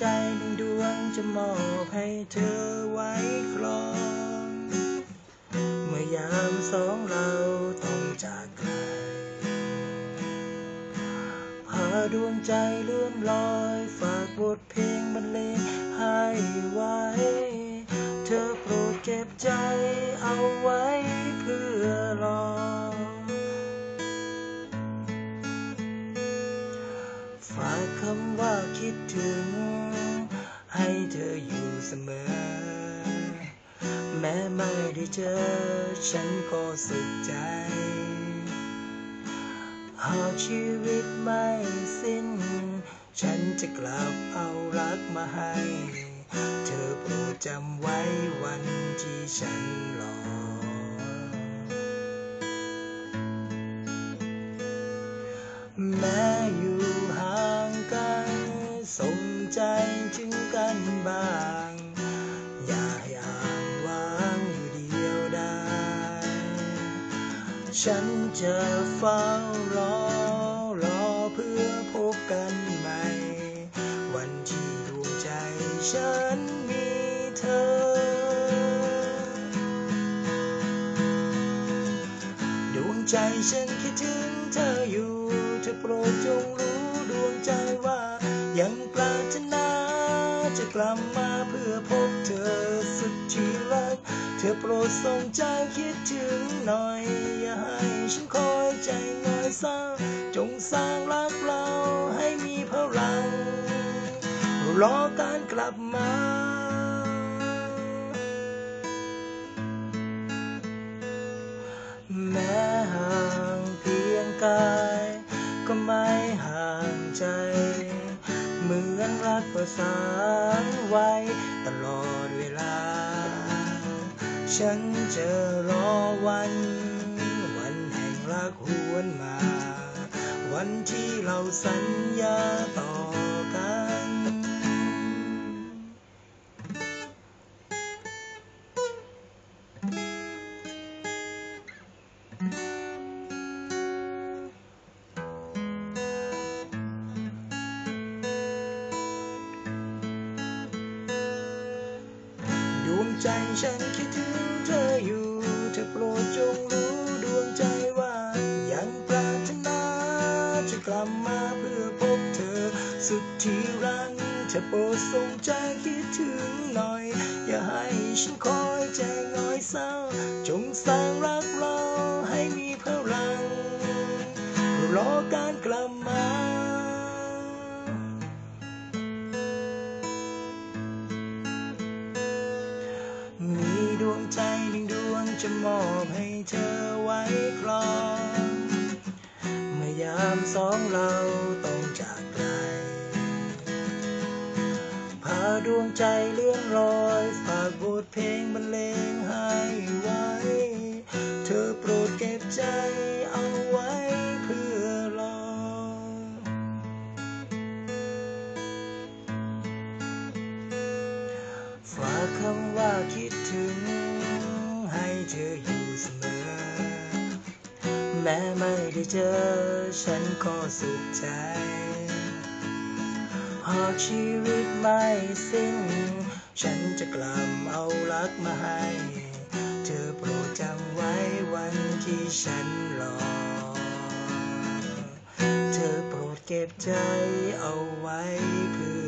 ใจหนึ่งดวงจะมอบให้เธอไว้ครอง เมื่อยามสองเราต้องจากไกลพาดวงใจเลื่อนลอย ฝากบทเพลงบรรเลงให้ไว้ เธอโปรดเก็บใจเอาไว้ ให้เธออยู่เสมอ แม้ไม่ได้เจอ ฉันก็สุขใจ หากชีวิตไม่สิ้น ฉันจะกลับเอารักมาให้ เธอโปรดจำไว้วันที่ฉันรอแม้ ฉันจะเฝ้ารอรอเพื่อพบกันใหม่ วันที่ดวงใจฉันมีเธอ ดวงใจฉันคิดถึงเธออยู่เธอโปรดจงรู้ดวงใจว่ายังปรารถนาจะกลับมาเพื่อพบเธอ ที่รักเธอโปรดส่งใจคิดถึงหน่อย อย่าให้ฉันคอยใจง่อยเศร้าจงสร้างรักเราให้มีพลัง รอการกลับมาแม้ห่างเพียงกาย ก็ไม่ห่างใจ เหมือนรักประสานไว้ตลอด ฉันจะรอวัน วันแห่งรักหวนมา วันที่เราสัญญาต่อกันดวงใจฉันคิด เธอโปรดส่งใจคิดถึงหน่อย อย่าให้ฉันคอยใจง่อยเศร้า จงสร้างรักเราให้มีพลัง รอการกลับมามีดวงใจหนึ่งดวงจะมอบให้เธอไว้ครอง เมื่อยามสองเราต้องจาก ดวงใจเลื่อนลอย ฝากบทเพลงบรรเลงให้ไว้ เธอโปรดเก็บใจเอาไว้เพื่อรอ ฝากคำว่าคิดถึง ให้เธออยู่เสมอ แม้ไม่ได้เจอ ฉันก็สุขใจ หากชีวิตไม่สิ้น ฉันจะกลับเอารักมาให้ เธอโปรดจำไว้วันที่ฉันรอ เธอโปรดเก็บใจเอาไว้เพื่อ